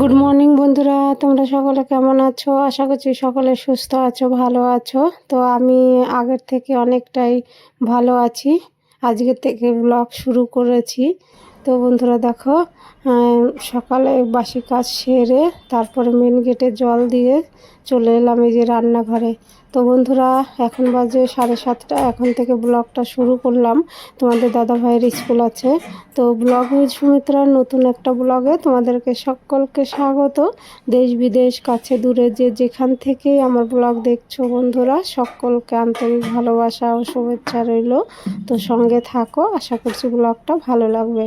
Good morning বন্ধুরা। তোমরা সকলে কেমন আছো? আশা করছি সকলে সুস্থ আছো, ভালো আছো। তো আমি আগের থেকে অনেকটাই ভালো আছি। আজকে থেকে ব্লগ শুরু করেছি। তো বন্ধুরা দেখো সকালে বাসি কাজ সেরে তারপরে মেন গেটে জল দিয়ে চলে এলাম এই যে রান্নাঘরে। তো বন্ধুরা, এখন বাজে সাড়ে সাতটা। এখন থেকে ব্লগটা শুরু করলাম। তোমাদের দাদা ভাইয়ের স্কুল আছে। তো ব্লগ উইথ সুমিত্রার নতুন একটা ব্লগে তোমাদেরকে সকলকে স্বাগত। দেশ বিদেশ, কাছে দূরে যে যেখান থেকেই আমার ব্লগ দেখছ বন্ধুরা, সকলকে আন্তরিক ভালোবাসা ও শুভেচ্ছা রইল। তো সঙ্গে থাকো। আশা করছি ব্লগটা ভালো লাগবে।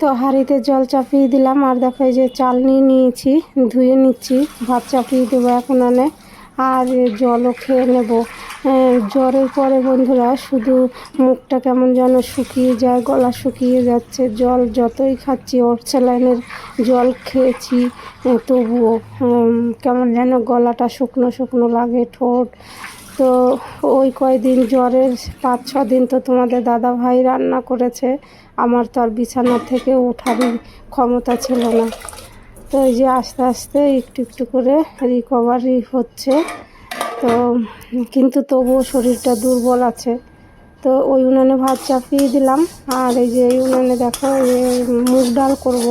তো হাঁড়িতে জল চাপিয়ে দিলাম আর দেখো এই যে চাল নিয়ে নিয়েছি, ধুয়ে নিচ্ছি, ভাত চাপিয়ে দেবো এখন অনেক আর জলও খেয়ে নেব। জ্বরের পরে বন্ধুরা শুধু মুখটা কেমন যেন শুকিয়ে যায়, গলা শুকিয়ে যাচ্ছে। জল যতই খাচ্ছি, ওর স্যালাইনের জল খেয়েছি। তবুও কেমন যেন গলাটা শুকনো শুকনো লাগে, ঠোঁট তো ওই কয়দিন জ্বরের পাঁচ ছ দিন তো তোমাদের দাদা ভাই রান্না করেছে, আমার তো আর বিছানা থেকে ওঠারই ক্ষমতা ছিল না। তো এই যে আস্তে আস্তে একটু একটু করে রিকভারি হচ্ছে। তো কিন্তু তবুও শরীরটা দুর্বল আছে। তো ওই উনানে ভাত চাপিয়ে দিলাম, আর এই যে এই উনানে দেখো এই মুগ ডাল করব।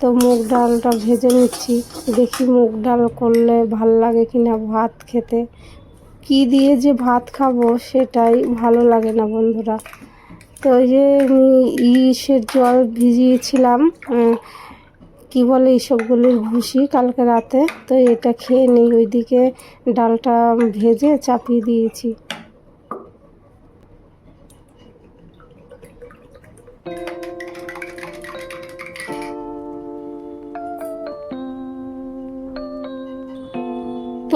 তো মুগ ডালটা ভেজে নিচ্ছি, দেখি মুগ ডাল করলে ভালো লাগে কিনা ভাত খেতে। কি দিয়ে যে ভাত খাব সেটাই ভালো লাগে না বন্ধুরা। তো ওই যে ইসের জল ভিজিয়েছিলাম কি বলে এইসবগুলির ভুসি কালকে রাতে, তো এটা খেয়ে নেই। ওইদিকে ডালটা ভেজে চাপিয়ে দিয়েছি।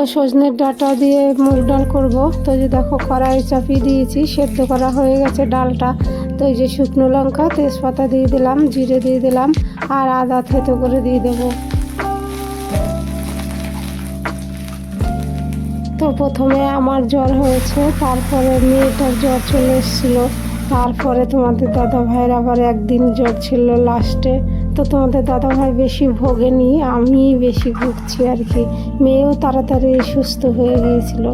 তো সজনের ডাটা দিয়ে মুগ ডাল করব। তো যে দেখো কড়াই চাপিয়ে দিয়েছি, সেদ্ধ করা হয়ে গেছে ডালটা। তো এই যে শুকনো লঙ্কা, তেজপাতা দিয়ে দিলাম, জিরে দিয়ে দিলাম, আর আদা থেতো করে দিয়ে দেবো। তো প্রথমে আমার জ্বর হয়েছে, তারপরে মেয়েটার জ্বর চলে এসেছিল। তারপরে তোমাদের দাদা ভাইয়ের আবার একদিন জ্বর ছিল লাস্টে। তো তোমাদের দাদা ভাই বেশি ভোগেনি আমি বেশি ভুগছি আর কি। মেয়েও তাড়াতাড়ি সুস্থ হয়ে গিয়েছিল।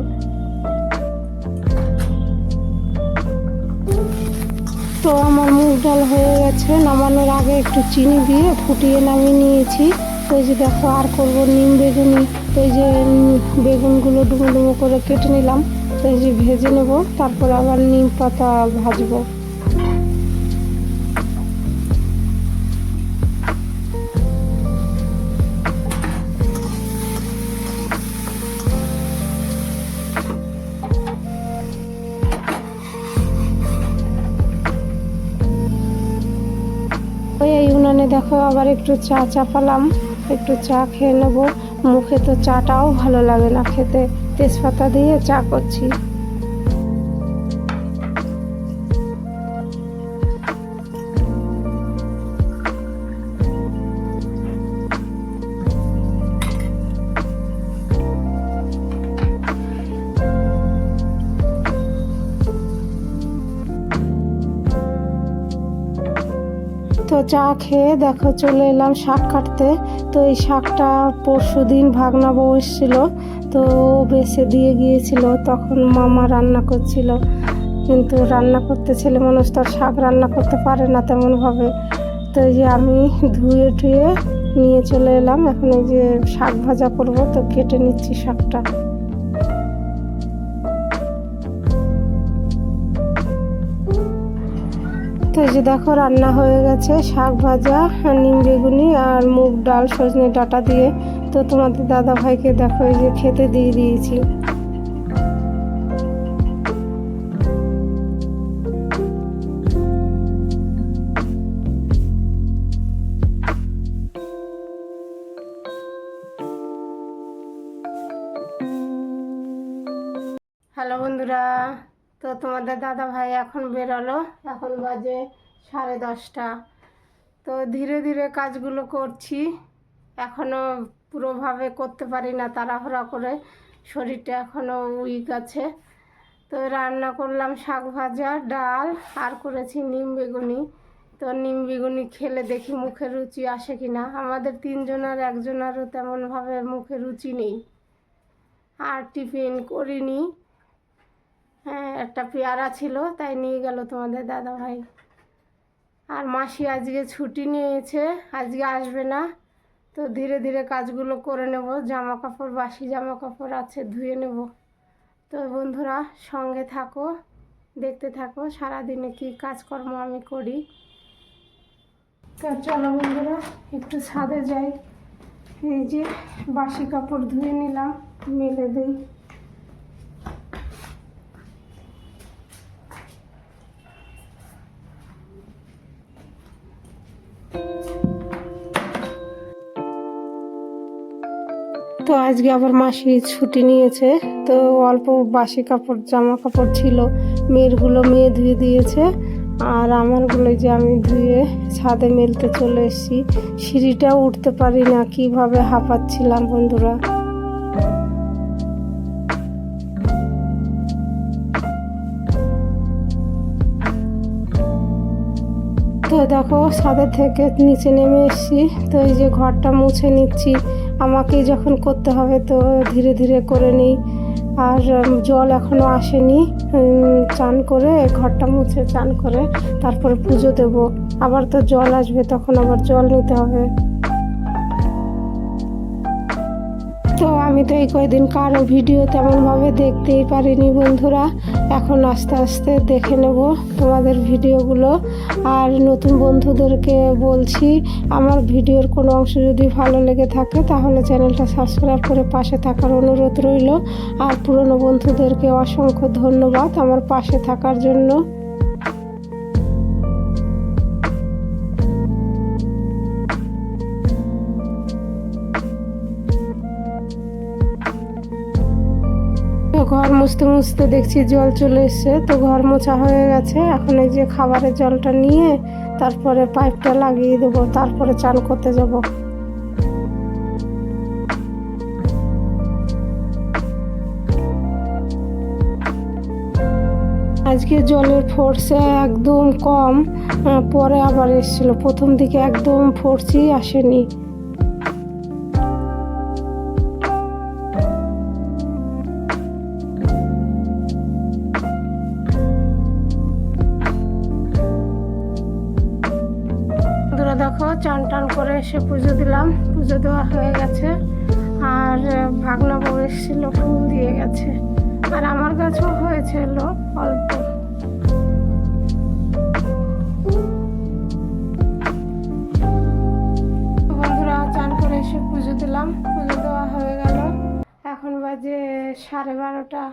তো আমার মুগ ডাল হয়ে গেছে, নামানোর আগে একটু চিনি দিয়ে ফুটিয়ে নামিয়ে নিয়েছি। ওই যে দেখো আর করব নিম বেগুনি। এই যে বেগুনগুলো ডুমো ডুমো করে কেটে নিলাম। এই যে ভেজে নেব, তারপর আবার নিম পাতা ভাজবো। দেখো, আবার একটু চা চাপালাম, একটু চা খেয়ে নেব। মুখে তো চাটাও ভালো লাগে না খেতে। তেজপাতা দিয়ে চা করছি। চা খেয়ে দেখো চলে এলাম শাক কাটতে। তো এই শাকটা পরশু দিন ভাগনা বউ এসেছিল, তো বেছে দিয়ে গিয়েছিল, তখন মামা রান্না করছিল। কিন্তু রান্না করতে ছেলে মানুষ তো আর শাক রান্না করতে পারে না তেমনভাবে। তো এই যে আমি ধুয়ে টুয়ে নিয়ে চলে এলাম, এখন এই যে শাক ভাজা করব, তো কেটে নিচ্ছি শাকটা। তো যে দেখো, রান্না হয়ে গেছে। শাক ভাজা, নিম বেগুনি আর মুগ ডাল, সজনে ডাটা দিয়ে। তো তোমাদের দাদা ভাইকে দেখো, এই যে খেতে দিয়ে দিয়েছি। তো তোমাদের দাদা ভাই এখন বেরোলো। এখন বাজে সাড়ে দশটা। তো ধীরে ধীরে কাজগুলো করছি। এখনও পুরোভাবে করতে পারি না তাড়াহুড়া করে। শরীরটা এখনও উইক আছে। তো রান্না করলাম শাক ভাজা, ডাল, আর করেছি নিম বেগুনি। তো নিম বেগুনি খেলে দেখি মুখে রুচি আসে কি না আমাদের তিনজনের একজনেরও তেমনভাবে মুখে রুচি নেই। আর টিফিন করিনি। হ্যাঁ একটা পেয়ারা ছিল, তাই নিয়ে গেল তোমাদের দাদা ভাই আর মাসি আজকে ছুটি নিয়েছে, আজকে আসবে না। তো ধীরে ধীরে কাজগুলো করে নেব জামা কাপড় বাসি জামা কাপড় আছে, ধুয়ে নেব। তো বন্ধুরা, সঙ্গে থাকো, দেখতে থাকো, সারাদিনে কি কাজকর্ম আমি করি। তো চলো বন্ধুরা, একটু ছাদে যাই। এই যে বাসি কাপড় ধুয়ে নিলাম, মেলে দিই। আজকে আবার মাসি ছুটি নিয়েছে, তো অল্প বাসি কাপড়, জামা কাপড় ছিল। মেয়েরগুলো মেয়ে ধুয়ে দিয়েছে, আর আমারগুলো যে আমি ধুয়ে ছাদে মেলতে চলে এসেছি সিঁড়িটাও উঠতে পারি না, কীভাবে হাঁপাচ্ছিলাম বন্ধুরা। তো দেখো ছাদের থেকে নিচে নেমে এসেছি, তো এই যে ঘরটা মুছে নিচ্ছি আমাকেই যখন করতে হবে তো ধীরে ধীরে করে নিই। আর জল এখনও আসেনি। চান করে ঘরটা মুছে চান করে তারপরে পুজো দেব। আবার তো জল আসবে, তখন আবার জল নিতে হবে। আমি তো এই কয়দিন কারও ভিডিও তেমনভাবে দেখতেই পারিনি বন্ধুরা। এখন আস্তে আস্তে দেখে নেব তোমাদের ভিডিওগুলো। আর নতুন বন্ধুদেরকে বলছি, আমার ভিডিওর কোনো অংশ যদি ভালো লেগে থাকে তাহলে চ্যানেলটা সাবস্ক্রাইব করে পাশে থাকার অনুরোধ রইল। আর পুরনো বন্ধুদেরকে অসংখ্য ধন্যবাদ আমার পাশে থাকার জন্য। ঘর মুছতে মুছতে দেখছি জল চলে এসছে, তো ঘর মোছা হয়ে গেছে। এখন এই যে খাবারের জলটা নিয়ে তারপরে পাইপটা লাগিয়ে দেবো, তারপরে চান করতে যাব। আজকে জলের ফোর্সে একদম কম পরে আবার এসেছিল। প্রথম দিকে একদম ফোর্সই আসেনি। এসে পুজো দিলাম। পুজো দেওয়া হয়ে গেছে। আর ভাগনা বউ এসেছিল, ফুল দিয়ে গেছে। আর আমার কাছেও হয়েছিল অল্প। বন্ধুরা, চান করে এসে পুজো দিলাম। পুজো দেওয়া হয়ে গেল। এখন বাজে সাড়ে বারোটা।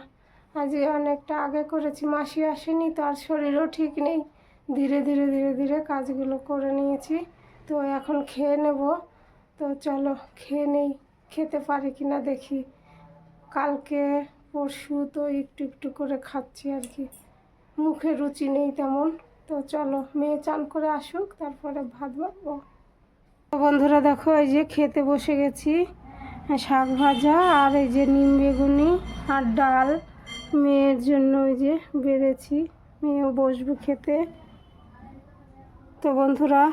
আজকে অনেকটা আগে করেছি, মাসি আসেনি তো আর শরীরও ঠিক নেই। ধীরে ধীরে ধীরে ধীরে কাজগুলো করে নিয়েছি। তো এখন খেয়ে নেব। তো চলো খেয়ে নেই, খেতে পারি কি না দেখি। কালকে, পরশু তো একটু একটু করে খাচ্ছি আর কি। মুখে রুচি নেই তেমন। তো চলো মেয়ে চান করে আসুক, তারপরে ভাত বাড়বো তো বন্ধুরা দেখো, এই যে খেতে বসে গেছি। শাক ভাজা আর এই যে নিম বেগুনি আর ডাল। মেয়ের জন্য ওই যে বেড়েছি, মেয়েও বসবে খেতে। তো বন্ধুরা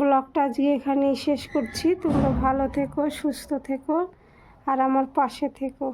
ব্লগটা আজকে এখানেই শেষ করছি। তোমরা ভালো থেকো সুস্থ থেকো আর আমার পাশে থেকো।